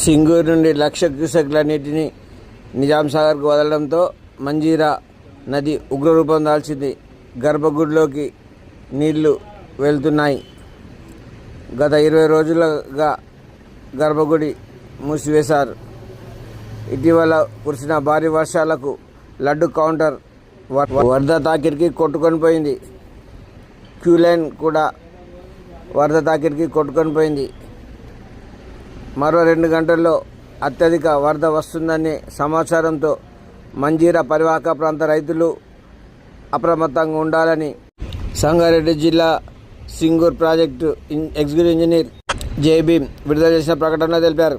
సింగూరు నుండి లక్ష క్యూసెక్ల నీటిని నిజాం సాగర్కు వదలడంతో మంజీరా నది ఉగ్రరూపం దాల్చింది. గర్భగుడిలోకి నీళ్ళు వెళ్తున్నాయి. గత ఇరవై రోజులుగా గర్భగుడి మూసివేశారు. ఇటీవల కురిసిన భారీ వర్షాలకు లడ్డు కౌంటర్ వరద తాకిడికి కొట్టుకొని పోయింది. క్యూలైన్ కూడా వరద తాకిడికి కొట్టుకొని పోయింది. మరో రెండు గంటల్లో అత్యధిక వరద వస్తుందనే సమాచారంతో మంజీర పరివాహక ప్రాంత రైతులు అప్రమత్తంగా ఉండాలని సంగారెడ్డి జిల్లా సింగూర్ ప్రాజెక్టు ఎగ్జిక్యూటివ్ ఇంజనీర్ జేబీమ్ విడుదల చేసిన ప్రకటనలో తెలిపారు.